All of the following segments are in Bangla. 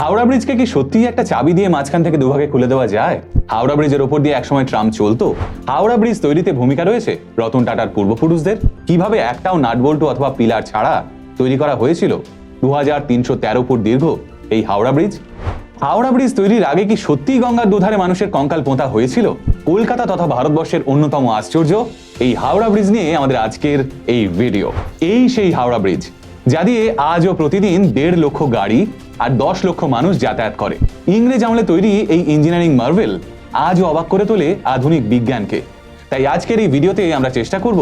হাওড়া ব্রিজকে কি সত্যিই একটা চাবি দিয়ে মাঝখান থেকে দুভাগে খুলে দেওয়া যায়? হাওড়া ব্রিজের ওপর দিয়ে একসময় ট্রাম চলতো? হাওড়া ব্রিজ তৈরিতে ভূমিকা রয়েছে? রতন টাটার পূর্বপুরুষদের? কীভাবে একটাও নাটবল্টু অথবা পিলার ছাড়া তৈরি করা হয়েছিল? দু হাজার তিনশো তেরো ফুট দীর্ঘ এই হাওড়া ব্রিজ? হাওড়া ব্রিজ তৈরির আগে কি সত্যিই গঙ্গার দুধারে মানুষের কঙ্কাল পোঁতা হয়েছিল? কলকাতা তথা ভারতবর্ষের অন্যতম আশ্চর্য? এই হাওড়া ব্রিজ নিয়ে আমাদের আজকের এই ভিডিও এই সেই হাওড়া ব্রিজ। যা দিয়ে আজও প্রতিদিন দেড় লক্ষ গাড়ি আর দশ লক্ষ মানুষ যাতায়াত করে। ইংরেজ আমলে তৈরি এই ইঞ্জিনিয়ারিং মার্ভেল আজও অবাক করে তোলে আধুনিক বিজ্ঞানকে। তাই আজকের এই ভিডিওতে আমরা চেষ্টা করব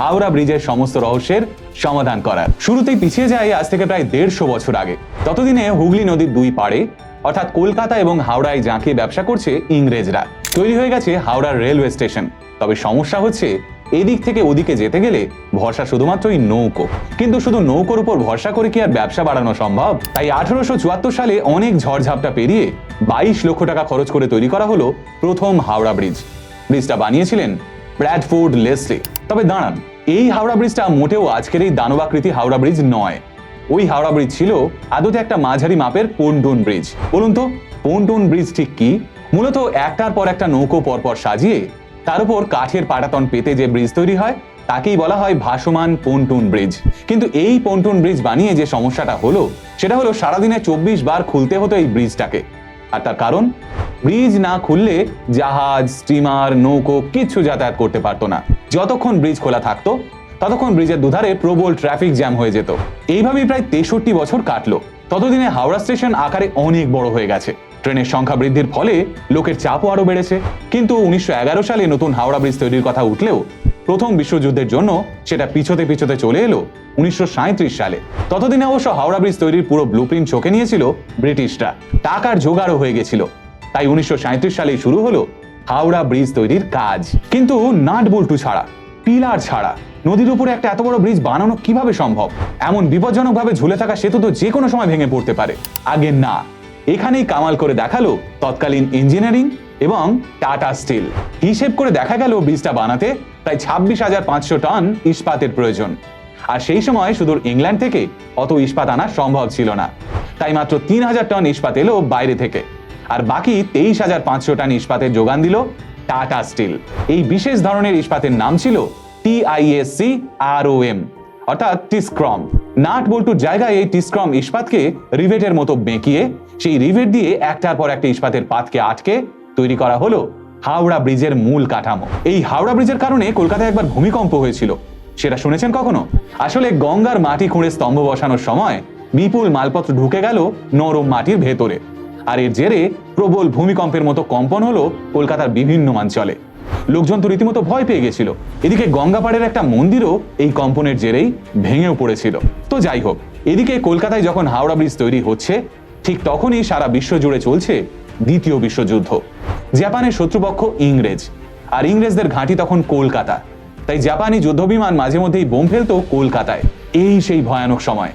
হাওড়া ব্রিজের সমস্ত রহস্যের সমাধান করার। শুরুতেই পিছিয়ে যায় আজ থেকে প্রায় দেড়শো বছর আগে। ততদিনে হুগলি নদীর দুই পাড়ে, অর্থাৎ কলকাতা এবং হাওড়ায় জাঁকে ব্যবসা করছে ইংরেজরা। তৈরি হয়ে গেছে হাওড়ার রেলওয়ে স্টেশন। তবে সমস্যা হচ্ছে এদিক থেকে ওদিকে যেতে গেলে ভরসা শুধুমাত্রই নৌকো। কিন্তু শুধু নৌকোর উপর ভরসা করে কি আর ব্যবসা বাড়ানো সম্ভব? তাই আঠারোশো চুয়াত্তর সালে অনেক ঝড়ঝাপটা পেরিয়ে বাইশ লক্ষ টাকা খরচ করে তৈরি করা হলো প্রথম হাওড়া ব্রিজ। ব্রিজটা বানিয়েছিলেন ব্র্যাডফোর্ড লেসলি। তবে দাঁড়ান, এই হাওড়া ব্রিজটা মোটেও আজকের এই দানবাকৃতি হাওড়া ব্রিজ নয়। ওই হাওড়া ব্রিজ ছিল আদতে একটা মাঝারি মাপের পন্টুন ব্রিজ। বলুন তো পন্টুন ব্রিজ ঠিক কি? মূলত একটার পর একটা নৌকো পরপর সাজিয়ে তার উপর কাঠের পাটাতন পেতে যে ব্রিজ তৈরি হয়, তাকেই বলা হয় ভাসমান পন্টুন ব্রিজ। কিন্তু এই পন্টুন ব্রিজ বানিয়ে যে সমস্যাটা হলো, সেটা হলো সারাদিনে চব্বিশ বার খুলতে হতো এই ব্রিজটাকে। আর তার কারণ? ব্রিজ না খুললে জাহাজ, স্টিমার, নৌকো কিচ্ছু যাতায়াত করতে পারতো না। যতক্ষণ ব্রিজ খোলা থাকতো, ততক্ষণ ব্রিজের দুধারে প্রবল ট্রাফিক জ্যাম হয়ে যেত। এইভাবেই প্রায় তেষট্টি বছর কাটলো। ততদিনে হাওড়া স্টেশন আকারে অনেক বড় হয়ে গেছে। ট্রেনের সংখ্যা বৃদ্ধির ফলে লোকের চাপও আরও বেড়েছে। কিন্তু উনিশশো এগারো সালে নতুন হাওড়া ব্রিজ তৈরির কথা উঠলেও প্রথম বিশ্বযুদ্ধের জন্য সেটা পিছোতে পিছতে চলে এলো উনিশশো সাঁইত্রিশ সালে। ততদিনে অবশ্য হাওড়া ব্রিজ তৈরির পুরো ব্লুপ্রিন্ট চোখে নিয়েছিল ব্রিটিশরা। টাকার জোগাড়ও হয়ে গেছিল। তাই উনিশশো সালেই শুরু হলো হাওড়া ব্রিজ তৈরির কাজ। কিন্তু নাট বল্টু ছাড়া, পিলার ছাড়া, নদীর উপরে একটা এত বড় ব্রিজ বানানো কীভাবে সম্ভব? এমন বিপজ্জনকভাবে ঝুলে থাকা সেতু তো যে কোনো সময় ভেঙে পড়তে পারে। আগে না। এখানেই কামাল করে দেখাল তৎকালীন ইঞ্জিনিয়ারিং এবং টাটা স্টিল। হিসেব করে দেখা গেল ব্রিজটা বানাতে প্রায় ছাব্বিশ হাজার পাঁচশো টন ইস্পাতের প্রয়োজন। আর সেই সময় সুদূর ইংল্যান্ড থেকে অত ইস্পাত আনা সম্ভব ছিল না। তাই মাত্র তিন হাজার টন ইস্পাত এলো বাইরে থেকে। আর বাকি তেইশ হাজার পাঁচশো টন ইস্পাতের যোগান দিল টাটা স্টিল। এই বিশেষ ধরনের ইস্পাতের নাম ছিল টিআইএসসি আর ও এম, অর্থাৎ টিসক্রম নাট বল্টুর জায়গায় এই টিসক্রম ইস্পাতকে রিভেটের মতো বেঁকিয়ে, সেই রিভেট দিয়ে একটার পর একটা ইস্পাতের পাতকে আটকে তৈরি করা হলো হাওড়া ব্রিজের মূল কাঠামো। এই হাওড়া ব্রিজের কারণে কলকাতায় একবার ভূমিকম্প হয়েছিল। সেটা শুনেছেন কখনো? আসলে গঙ্গার মাটি খুঁড়ে স্তম্ভ বসানোর সময় বিপুল মালপত্র ঢুকে গেল নরম মাটির ভেতরে। আর এর জেরে প্রবল ভূমিকম্পের মতো কম্পন হলো কলকাতার বিভিন্ন অঞ্চলে। লোকজন তো রীতিমতো ভয় পেয়ে গেছিল। এদিকে গঙ্গাপাড়ের একটা মন্দিরও এই কম্পনের জেরেই ভেঙেও পড়েছিল। তো যাই হোক, এদিকে কলকাতায় যখন হাওড়া ব্রিজ তৈরি হচ্ছে, ঠিক তখনই সারা বিশ্ব জুড়ে চলছে দ্বিতীয় বিশ্বযুদ্ধ। জাপানের শত্রুপক্ষ ইংরেজ। আর ইংরেজদের ঘাঁটি তখন কলকাতা। তাই জাপানি যুদ্ধবিমান মাঝে মধ্যেই বোম ফেলতো কলকাতায়। এই সেই ভয়ানক সময়।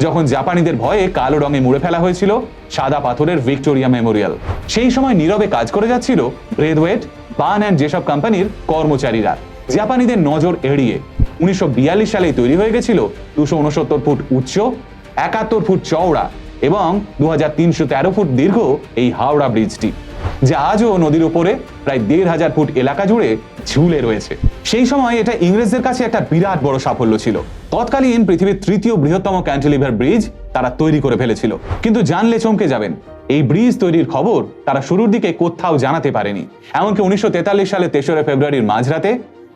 যখন জাপানিদের ভয়ে কালো রঙে মুড়ে ফেলা হয়েছিল সাদা পাথরের ভিক্টোরিয়া মেমোরিয়াল। সেই সময় নীরবে কাজ করে যাচ্ছিল ব্রেদওয়েট বান অ্যান্ড যেসব কোম্পানির কর্মচারীরা। জাপানিদের নজর এড়িয়ে উনিশশো সালেই তৈরি হয়ে গেছিল দুশো উনসত্তর ফুট উচ্চ, একাত্তর ফুট চওড়া এবং দু হাজার তিনশো তেরো ফুট দীর্ঘ এই হাওড়া ব্রিজটি। যা আজও নদীর উপরে প্রায় দেড় হাজার ফুট এলাকা জুড়ে ঝুলে রয়েছে। সেই সময় এটা ইংরেজদের কাছে একটা বিরাট বড় সাফল্য ছিল। তৎকালীন পৃথিবীর তৃতীয় বৃহত্তম ক্যান্টিলিভার ব্রিজ তারা তৈরি করে ফেলেছিল। কিন্তু জানলে চমকে যাবেন, এই ব্রিজ তৈরির খবর তারা শুরুর দিকে কোথাও জানাতে পারেনি। এমনকি উনিশশো তেতাল্লিশ সালে তেসরা ফেব্রুয়ারির মাঝরাতে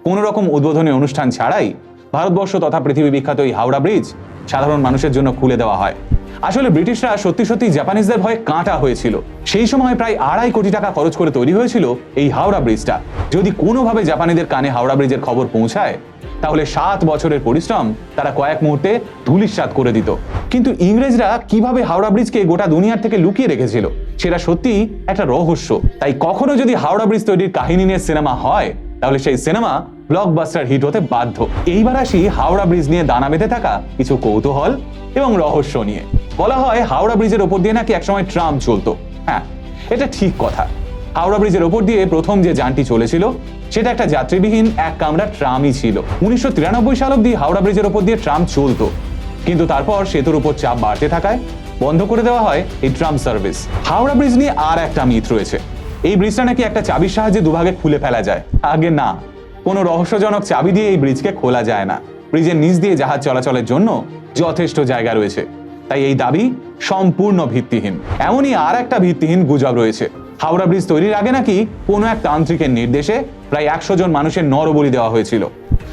কোনো রকম উদ্বোধনী অনুষ্ঠান ছাড়াই ভারতবর্ষ তথা পৃথিবী বিখ্যাত এই হাওড়া ব্রিজ সাধারণ মানুষের জন্য খুলে দেওয়া হয়। আসলে ব্রিটিশরা সত্যি সত্যি জাপানিজদের ভয়ে কাঁটা হয়েছিল। সেই সময় প্রায় আড়াই কোটি টাকা খরচ করে তৈরি হয়েছিল এই হাওড়া ব্রিজটা। যদি কোনোভাবে জাপানিদের কানে হাওড়া ব্রিজের খবর পৌঁছায়, তাহলে সাত বছরের পরিশ্রম তারা কয়েক মুহূর্তে ধুলিস্বাত করে দিত। কিন্তু ইংরেজরা কীভাবে হাওড়া ব্রিজকে গোটা দুনিয়ার থেকে লুকিয়ে রেখেছিল, সেটা সত্যি একটা রহস্য। তাই কখনো যদি হাওড়া ব্রিজ তৈরির কাহিনী নিয়ে সিনেমা হয়, তাহলে সেই সিনেমা ব্লকবাস্টার হিট হতে বাধ্য। এইবার আসি হাওড়া ব্রিজ নিয়ে দানা বেঁধে থাকা কিছু কৌতূহল এবং রহস্য নিয়ে। বলা হয় হাওড়া ব্রিজের ওপর দিয়ে নাকি একসময় ট্রাম চলতো। হ্যাঁ এটা ঠিক কথা। হাওড়া ব্রিজের ওপর দিয়ে প্রথম যে যানটি চলেছিল, সেটা একটা যাত্রীবিহীন এক কামরা ট্রামই ছিল। উনিশশো তিরানব্বই সাল অব্দি হাওড়া ব্রিজের ওপর দিয়ে ট্রাম চলতো। কিন্তু তারপর সেতুর উপর চাপ বাড়তে থাকায় বন্ধ করে দেওয়া হয় এই ট্রাম সার্ভিস হাওড়া ব্রিজ নিয়ে আর একটা মিথ রয়েছে। এই ব্রিজটা নাকি একটা চাবির সাহায্যে দুভাগে খুলে ফেলা যায়। আগে না কোনো রহস্যজনক চাবি দিয়ে এই ব্রিজকে খোলা যায় না। ব্রিজের নিচ দিয়ে জাহাজ চলাচলের জন্য যথেষ্ট জায়গা রয়েছে। তাই এই দাবি সম্পূর্ণ ভিত্তিহীন। এমনই আর একটা ভিত্তিহীন গুজব রয়েছে। হাওড়া ব্রিজ তৈরির আগে নাকি কোনো এক তান্ত্রিকের নির্দেশে প্রায় একশো জন মানুষের নরবলি দেওয়া হয়েছিল।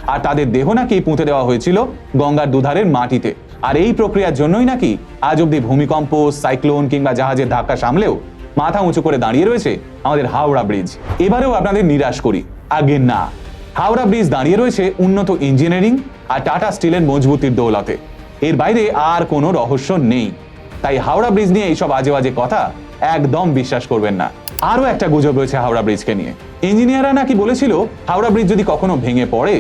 আর তাদের দেহ নাকি পুঁতে দেওয়া হয়েছিল গঙ্গার দুধারের মাটিতে। আর এই প্রক্রিয়ার জন্যই নাকি আজ অব্দি ভূমিকম্প, সাইক্লোন কিংবা জাহাজের ধাক্কা সামলেও মাথা উঁচু করে দাঁড়িয়ে রয়েছে আমাদের হাওড়া ব্রিজ। এবারেও আপনাদের নিরাশ করি। আগে না। হাওড়া ব্রিজ দাঁড়িয়ে রয়েছে উন্নত ইঞ্জিনিয়ারিং আর টাটা স্টিলের মজবুতির দৌলতে। এর বাইরে আর কোনো রহস্য নেই। তাই হাওড়া ব্রিজ নিয়ে এইসব আজে বাজে কথা একদম বিশ্বাস করবেন না। আরও একটা গুজব রয়েছে হাওড়া ব্রিজকে নিয়ে। ইঞ্জিনিয়াররা নাকি বলেছিল, হাওড়া ব্রিজ যদি কখনো ভেঙে পড়ে,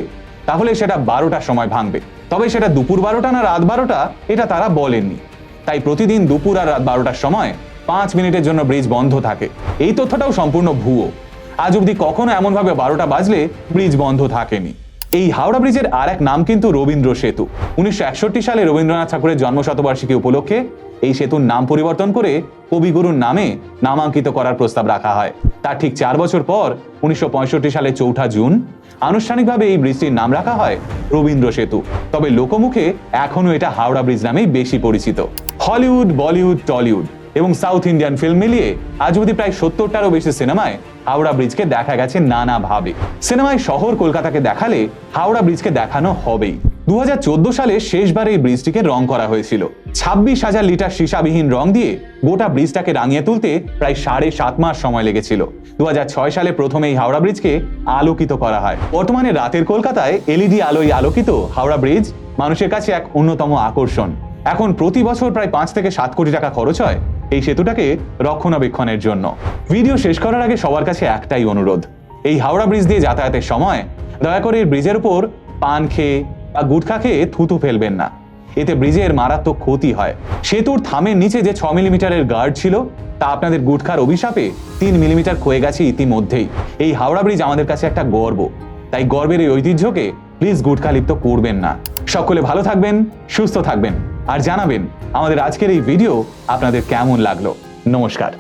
তাহলে সেটা বারোটার সময় ভাঙবে। তবে সেটা দুপুর বারোটা না রাত বারোটা, এটা তারা বলেননি। তাই প্রতিদিন দুপুর আর রাত বারোটার সময় পাঁচ মিনিটের জন্য ব্রিজ বন্ধ থাকে। এই তথ্যটাও সম্পূর্ণ ভুয়ো। আজ অব্দি কখনো এমনভাবে বারোটা বাজলে ব্রিজ বন্ধ থাকেনি। এই হাওড়া ব্রিজের আর এক নাম কিন্তু রবীন্দ্র সেতু। উনিশশো একষট্টি সালে রবীন্দ্রনাথ ঠাকুরের জন্মশতবার্ষিকী উপলক্ষে এই সেতুর নাম পরিবর্তন করে কবিগুরুর নামে নামাঙ্কিত করার প্রস্তাব রাখা হয়। তার ঠিক চার বছর পর উনিশশো পঁয়ষট্টি সালে চৌঠা জুন আনুষ্ঠানিকভাবে এই ব্রিজটির নাম রাখা হয় রবীন্দ্র সেতু। তবে লোকমুখে এখনও এটা হাওড়া ব্রিজ নামেই বেশি পরিচিত। হলিউড, বলিউড, টলিউড এবং সাউথ ইন্ডিয়ান ফিল্ম মিলিয়ে আজ অবধি প্রায় সত্তরটারও বেশি সিনেমায় হাওড়া ব্রিজকে দেখা গেছে নানাভাবে। সিনেমায় শহর কলকাতাকে দেখালে হাওড়া ব্রিজকে দেখানো হবেই। দু সালে শেষবার এই ব্রিজটিকে রং করা হয়েছিল। ছাব্বিশ হাজার লিটার সীসাবিহীন রং দিয়ে গোটা ব্রিজটাকে রাঙিয়ে তুলতে প্রায় সাড়ে সাত মাস সময় লেগেছিল। দু হাজার ছয় সালে প্রথমে এই হাওড়া ব্রিজকে আলোকিত করা হয়। বর্তমানে রাতের কলকাতায় এলইডি আলোয় আলোকিত হাওড়া ব্রিজ মানুষের কাছে এক অন্যতম আকর্ষণ। এখন প্রতি বছর প্রায় পাঁচ থেকে সাত কোটি টাকা খরচ হয় এই সেতুটাকে রক্ষণাবেক্ষণের জন্য। ভিডিও শেষ করার আগে সবার কাছে একটাই অনুরোধ। এই হাওড়া ব্রিজ দিয়ে যাতায়াতের সময় দয়া করে ব্রিজের উপর পান খেয়ে বা গুটখা খেয়ে থুতু ফেলবেন না। এতে ব্রিজের মারাত্মক ক্ষতি হয়। সেতুর থামের নিচে যে ছ মিলিমিটারের গার্ড ছিল, তা আপনাদের গুটখার অভিশাপে তিন মিলিমিটার ক্ষয়ে গেছে ইতিমধ্যেই। এই হাওড়া ব্রিজ আমাদের কাছে একটা গর্ব। তাই গর্বের এই ঐতিহ্যকে প্লিজ গুটখা লিপ্ত করবেন না। সকলে ভালো থাকবেন, সুস্থ থাকবেন, আর জানাবেন আমাদের আজকের এই ভিডিও আপনাদের কেমন লাগল? নমস্কার।